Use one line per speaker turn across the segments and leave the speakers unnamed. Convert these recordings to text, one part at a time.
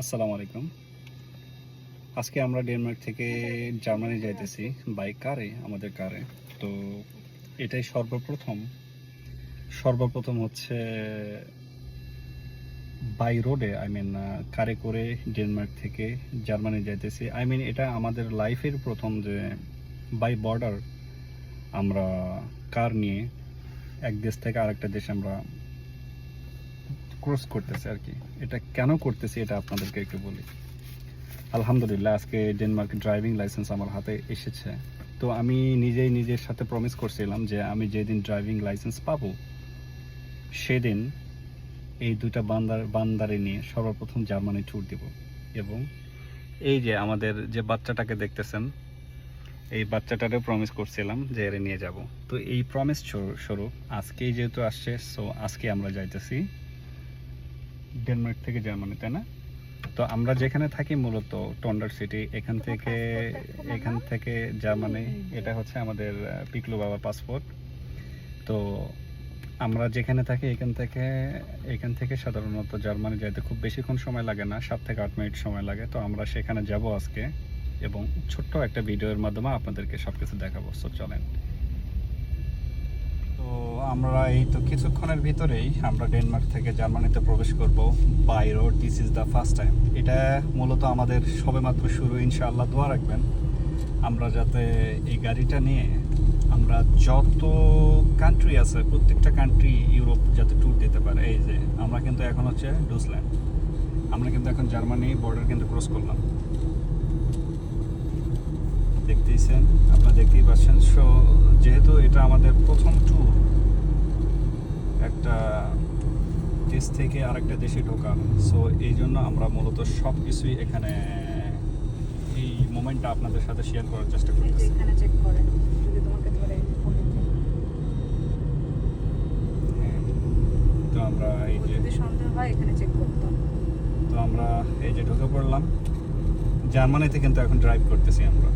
আসসালামু আলাইকুম। আজকে আমরা ডেনমার্ক থেকে জার্মানি যাইতেছি বাই কারে আমাদের কারে তো এটাই সর্বপ্রথম। সর্বপ্রথম হচ্ছে বাই রোডে আই মিন কারে করে ডেনমার্ক থেকে জার্মানি যাইতেছি। আই মিন এটা আমাদের লাইফের প্রথম যে বাই বর্ডার আমরা কার নিয়ে এক দেশ থেকে আরেকটা দেশ আমরা ক্রস করতেছে আর কি। এটা কেন করতেছি এটা আপনাদেরকে একটু বলি। আলহামদুলিল্লাহ, আজকে ডেনমার্ক ড্রাইভিং লাইসেন্স আমার হাতে এসেছে। তো আমি নিজেই নিজের সাথে প্রমিস করছিলাম যে আমি যেদিন ড্রাইভিং লাইসেন্স পাবো, সেদিন এই দুটা বান্দার, বান্দারে নিয়ে সর্বপ্রথম জার্মানি ট্যুর দিব। এবং এই যে আমাদের যে বাচ্চাটাকে দেখতেছেন, এই বাচ্চাটারও প্রমিস করছিলাম যে এর নিয়ে যাব। তো এই প্রমিস স্বরূপ আজকেই যেহেতু আসছে সো আজকে আমরা যাইতেছি ডেনমার্ক থেকে জার্মানি তাই না? তো আমরা যেখানে থাকি মূলত টন্ডার সিটি এখান থেকে এখান থেকে জার্মানি এটা হচ্ছে আমাদের পিকলু বাবার পাসপোর্ট তো আমরা যেখানে থাকি এখান থেকে এখান থেকে সাধারণত জার্মানি যাইতে খুব বেশিক্ষণ সময় লাগে না, সাত থেকে আট মিনিট সময় লাগে। তো আমরা সেখানে যাব আজকে এবং ছোট্ট একটা ভিডিওর মাধ্যমে আপনাদেরকে সব কিছু দেখাবো। সো চলেন। আমরা এই তো কিছুক্ষণের ভিতরেই আমরা ডেনমার্ক থেকে জার্মানিতে প্রবেশ করব। By road this is the first time এটা মূলত আমাদের সবেমাত্র শুরু। ইনশাআল্লাহ দোয়া রাখবেন। আমরা যাতে এই গাড়িটা নিয়ে আমরা যত কান্ট্রি আছে, প্রত্যেকটা কান্ট্রি ইউরোপ যাতে ট্যুর দিতে পারে। এই যে, আমরা কিন্তু এখন হচ্ছে ডুসল্যান্ড আমরা কিন্তু এখন জার্মানি বর্ডার কিন্তু ক্রস করলাম। দেখতেইছেন আপনারা দেখতেই পাচ্ছেন। সো যেহেতু এটা আমাদের প্রথম ট্যুর একটা দেশ থেকে আরেকটা দেশে ঢোকা সো এই জন্য আমরা মূলত সব কিছুই এখানে এই মোমেন্টটা আপনাদের সাথে শেয়ার করার চেষ্টা
এই যে
করতেছি।
এখানে চেক করে যদি বলে।
হ্যাঁ। তো আমরা এই যে
যদি সন্দেহ হয় এখানে চেক করতে
তো আমরা এই যে ঢুকে পড়লাম। জার্মানিতে কিন্তু এখন ড্রাইভ করতেছি আমরা।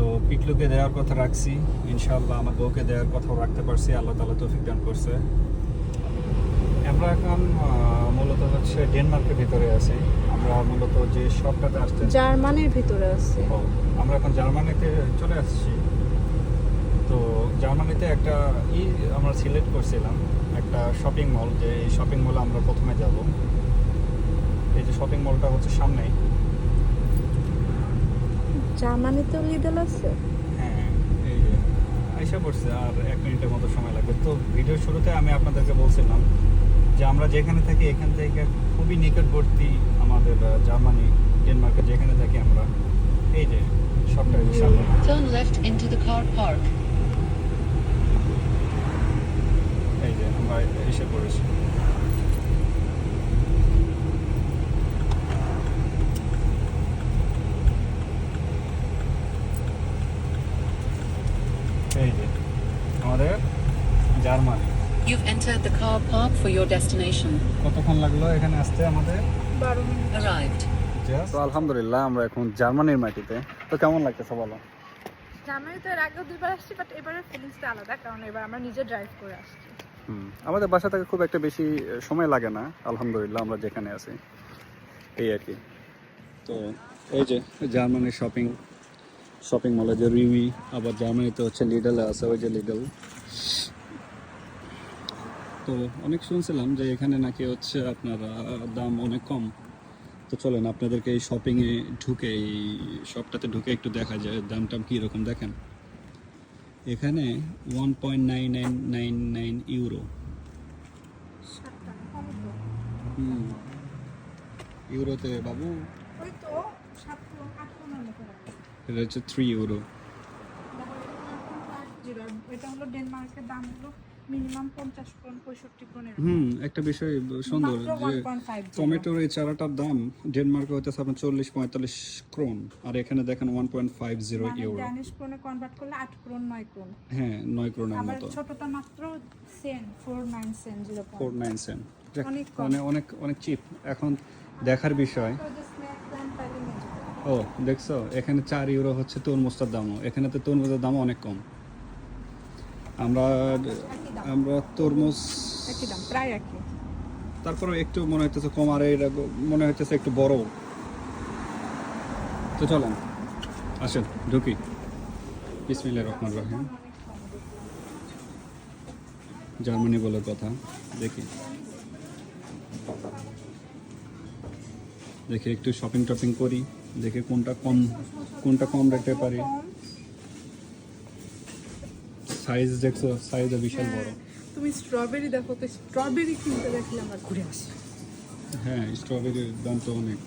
তো পিকলুকে দেওয়ার কথা রাখছি। ইনশাল্লাহ আমার বউকে দেওয়ার কথাও রাখতে পারছি। আল্লাহ তালা তৌফিক দান করছে। আমরা এখন মূলত হচ্ছে ডেনমার্কের ভিতরে আছি। আমরা মূলত যে শপটাতে আসতে
জার্মানির ভিতরে আছে।
আমরা এখন জার্মানিতে চলে আসছি। তো জার্মানিতে একটা ই আমরা সিলেক্ট করছিলাম। একটা শপিং মল। যে এই শপিং মলে আমরা প্রথমে যাব। এই যে শপিং মলটা হচ্ছে সামনেই।
জার্মানিতেও লিডল আছে।
হ্যাঁ এই যে আইসা পড়ছে আর এক মিনিটের মতো সময় লাগবে। তো ভিডিও শুরুতে আমি আপনাদেরকে বলছিলাম যে আমরা যেখানে থাকি এখান থেকে খুবই নিকটবর্তী আমাদের জার্মানি ডেনমার্কে যেখানে থাকি আমরা। এই যে সবটা এই যে সামনে।
Turn left into the car park.
এই যে আমরা এসে পড়েছি এই যে আমাদের Germany
You've entered the car park for your destination.
কতক্ষণ লাগল এখানে আসতে আমাদের?
বারো মিনিট।
Arrived.
তো আলহামদুলিল্লাহ আমরা এখন জার্মানির মাটিতে। তো কেমন লাগতেছে বলো?
জার্মানিতে এর আগেও দুইবার আসছি বাট এবারের ফিলিংসটা আলাদা কারণ এবার আমরা নিজে ড্রাইভ করে আসছি।
হুম আমাদের বাসা থেকে খুব একটা বেশি সময় লাগে না। আলহামদুলিল্লাহ আমরা যেখানে আছি। এই আর কি। তো এই যে জার্মানির শপিং শপিং মলে যে রিমি আবার জার্মানিতে হচ্ছে লিডলে আছে ওই যে লিডল তো অনেক শুনছিলাম যে এখানে নাকি হচ্ছে আপনার দাম অনেক কম তো চলেন, আপনাদেরকে এই শপিংয়ে ঢুকে, এই শপটাতে ঢুকে একটু দেখা যায় দাম টাম কীরকম দেখেন এখানে one point nine nine nine nine euro হুম ইউরোতে বাবু। এটা হচ্ছে থ্রি ইউরো।
এটা হলো ডেনমার্কের দাম হলো মিনিমাম
হুম একটা বিষয় সুন্দর যে টমেটোর এই চারাটার দাম ডেনমার্কে হইতেছে আপনার চল্লিশ পঁয়তাল্লিশ ক্রোন আর এখানে দেখেন ইউরো
ড্যানিশ ক্রোনে কনভার্ট করলে ক্রোন ক্রোন
হ্যাঁ নয় ক্রোনের মতো।
ছোটটা মাত্র সেন
মানে অনেক অনেক চিপ এখন দেখার বিষয়। ও দেখছ? এখানে চার ইউরো হচ্ছে তরমুজটার দামও। এখানে তো তরমুজের দাম অনেক কম। আমরা
একই দাম।
আমরা তরমুজ
একই দাম প্রায় একই।
তারপরে একটু মনে হইতেছে কম আর এটা মনে হইতেছে একটু বড়। তো চলেন আসেন ঢুকি। বিসমিল্লাহির রহমানির রহিম। জার্মানি বলে কথা দেখি। দেখি একটু শপিং টপিং করি দেখে কোনটা কম কোনটা কম রেটে পারি। সাইজ দেখছ সাইজও বিশাল বড়।
হ্যাঁ, তুমি স্ট্রবেরি দেখো তো স্ট্রবেরি কিনতে দেখলে আমার ঘুরে আসে।
হ্যাঁ স্ট্রবেরির দাম তো অনেক।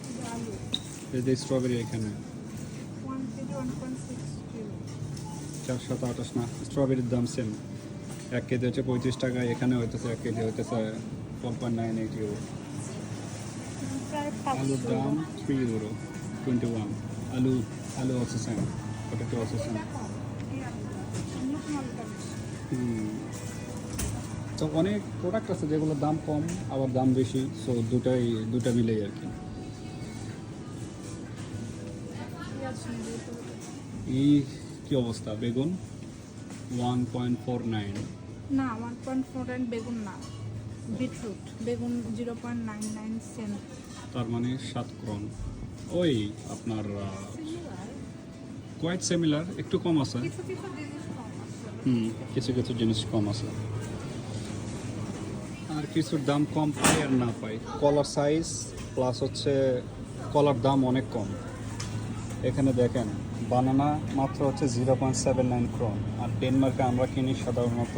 এই যে স্ট্রবেরি এখানে।
ওয়ান ওয়ান সিক্স কিলো
আঠাশ না স্ট্রবেরির দাম সেম এক কেজি হচ্ছে পঁয়ত্রিশ টাকা এখানে হইতেছে এক কেজি হইতেছে four point nine eight euro
প্রায়
আলুর দাম থ্রি ইউরো টোয়েন্টি ওয়ান আলু আলু আছে সেম পটেটো আছে সেম তো অনেক প্রোডাক্ট আছে যেগুলোর দাম কম আবার দাম বেশি সো দুটাই দুটা মিলেই আর কি। এই কি অবস্থা বেগুন? ওয়ান পয়েন্ট ফোর নাইন
না ওয়ান পয়েন্ট ফোর নাইন বেগুন না বিটরুট বেগুন zero point nine nine cent
তার মানে সাত ক্রন। ওই আপনার কোয়াইট সিমিলার একটু কম আছে। হুম কিছু কিছু জিনিস কম আছে। আর কিছুর দাম কম পাই আর না পাই। কলার সাইজ প্লাস হচ্ছে কলার দাম অনেক কম। এখানে দেখেন বানানা মাত্র হচ্ছে zero point seven nine krone আর ডেনমার্কে আমরা কিনি সাধারণত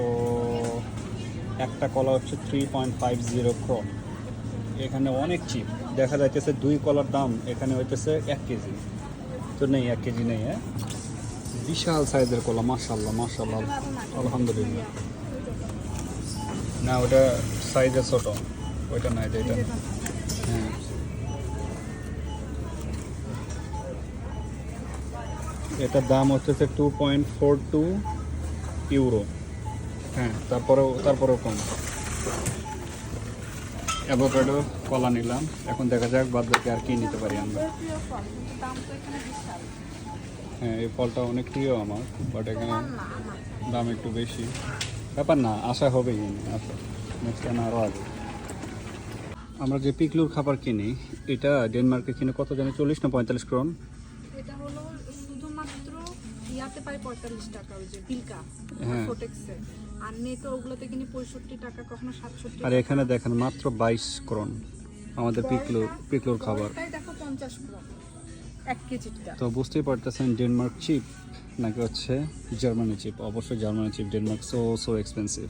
একটা কলা হচ্ছে three point five zero krone এখানে অনেক চিপ দেখা যাইতেছে দুই কলার দাম এখানে হইতেছে এক কেজি। তো নেই, এক কেজি নেই হ্যাঁ? বিশাল সাইজের কলা মাশাল্লাহ মাশাল্লাহ আলহামদুলিল্লাহ। না, ওটা সাইজে ছোট। ওইটা নাই এটা। হ্যাঁ। এটার দাম হচ্ছে two point four two euro হ্যাঁ তারপরেও তারপরেও কম। অ্যাভোকাডো কলা নিলাম। এখন দেখা যাক বাদ বাকি আর কি নিতে পারি আমরা। হ্যাঁ এই ফলটা অনেক প্রিয় আমার বাট এখানে দাম একটু বেশি। ব্যাপার না আশা হবেই। আশা নেক্সট টাইম আরও আগে। আমরা যে পিকলুর খাবার কিনি এটা ডেনমার্কে কিনে কত জানি চল্লিশ না পঁয়তাল্লিশ ক্রন?
এটা হলো শুধুমাত্র ইয়াতে পাই পঁয়তাল্লিশ টাকা ওই যে পিলকা
হ্যাঁ।
ফোটেক্সে আর নেতো ওগুলোতে কিনি পঁয়ষট্টি টাকা কখনো সাতষট্টি
আর এখানে দেখেন মাত্র বাইশ ক্রন আমাদের পিকলুর পিকলুর খাবার।
দেখো পঞ্চাশ গ্রাম এক কেজিটা
তো বুঝতেই পারতেছেন ডেনমার্ক চিপ নাকি হচ্ছে জার্মানি চিপ অবশ্যই Germany cheap Denmark so so expensive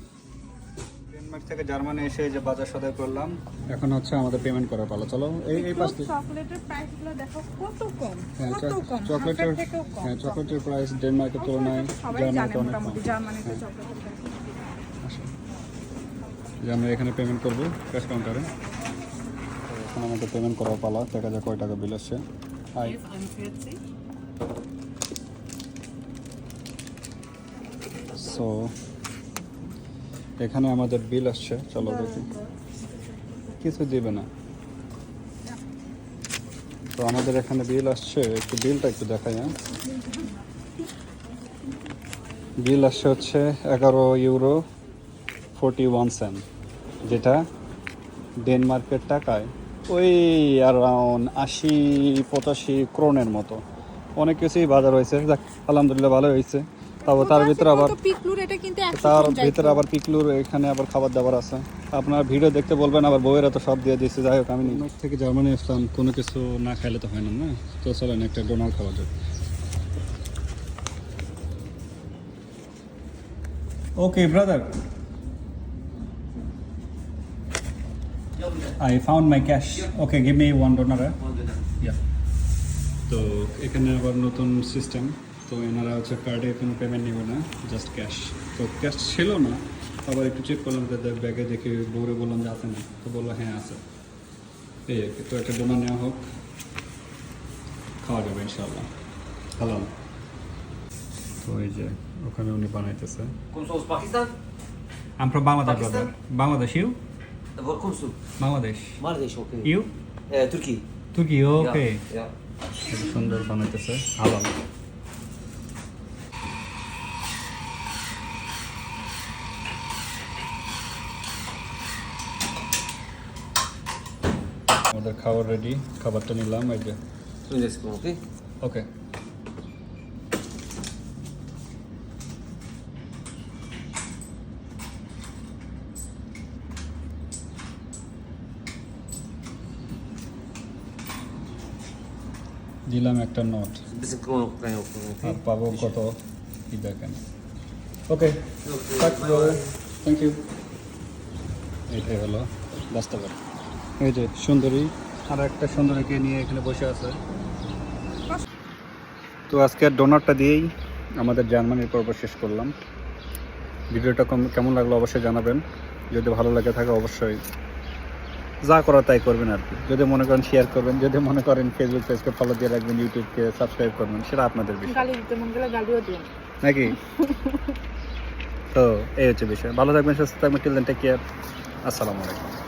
Denmark থেকে জার্মানি এসে যে বাজার সদাই করলাম। এখন হচ্ছে আমাদের পেমেন্ট করার পালা চলো এই এই পাশ
চকলেটের প্রাইসগুলো দেখো কত কম
হ্যাঁ
কত কম
চকলেটের
হাফের থেকেও কম।
হ্যাঁ চকলেটের প্রাইস ডেনমার্কের তুলনায় জার্মানিতে অনেক কম।
জার্মানিতে চকলেটের
যে আমরা এখানে পেমেন্ট করব ক্যাশ কাউন্টারে এখন আমাদের পেমেন্ট করার পালা দেখা যায় কয় টাকা বিল আসছে। হাই সো এখানে আমাদের বিল আসছে চলো দেখি। কিছু দিবে না। তো আমাদের এখানে বিল আসছে একটু বিলটা একটু দেখাই হ্যাঁ। বিল আসছে হচ্ছে এগারো ইউরো ফোরটি ওয়ান সেন্ট যেটা ডেনমার্কের টাকায় ওই অ্যারাউন্ড আশি পঁচাশি ক্রোনের মতো। অনেক কিছুই বাজার হয়েছে। যাক আলহামদুলিল্লাহ ভালো হয়েছে। তারপর তার ভিতরে আবার
পিকলুর এটা কিন্তু একশো
তার ভিতরে আবার পিকলুর এখানে আবার খাবার দাবার আছে। আপনার ভিডিও দেখতে বলবেন আবার বউয়েরা তো সব দিয়ে দিচ্ছে যাই হোক আমি নিউ থেকে জার্মানি আসলাম কোনো কিছু না খাইলে তো হয় না না? তো চলেন একটা ডোনাল্ড খাওয়া যাক। Okay brother I found my cash. Okay, give me one donor. eh? Yeah. তো এখানে আবার নতুন সিস্টেম তো এনারা হচ্ছে কার্ডে কোনো পেমেন্ট নেবে না জাস্ট ক্যাশ তো ক্যাশ ছিল না আবার একটু চেক করলাম তাদের ব্যাগে দেখে বউরে বললাম যে আছে না তো বলল হ্যাঁ আছে এই আর কি তো একটা ডোনা নেওয়া হোক খাওয়া যাবে ইনশাল্লাহ হালাল তো এই যে ওখানে উনি বানাইতেছে
ze uit Pakistan?
I'm from Bangladesh Bangladesh you
Komst u?
Bangladesh
Marrakesh, oké.
You
Eh, Turkije.
তুর্কি ওকে. সুন্দর বানাইতেছে হালাল আমাদের খাবার রেডি খাবারটা নিলাম এই যে
okay?
ওকে দিলাম একটা নোট? আর পাবো কত? কি দেখেন ওকে. থ্যাংক ইউ এটাই হলো বাস্তবে। এই যে সুন্দরী আর একটা সুন্দরীকে নিয়ে এখানে বসে আছে। তো আজকে ডোনারটা দিয়েই আমাদের জার্মানির পর্ব শেষ করলাম। ভিডিওটা কম- কেমন লাগল অবশ্যই জানাবেন। যদি ভালো লাগে থাকে অবশ্যই যা করা তাই করবেন আর কি। যদি মনে করেন শেয়ার করবেন যদি মনে করেন ফেসবুক পেজকে ফলো দিয়ে রাখবেন ইউটিউবকে সাবস্ক্রাইব করবেন সেটা আপনাদের বিষয়। নাকি? তো এই হচ্ছে বিষয়। ভালো থাকবেন সুস্থ থাকবেন টিল দেন টেক কেয়ার আসসালামু আলাইকুম।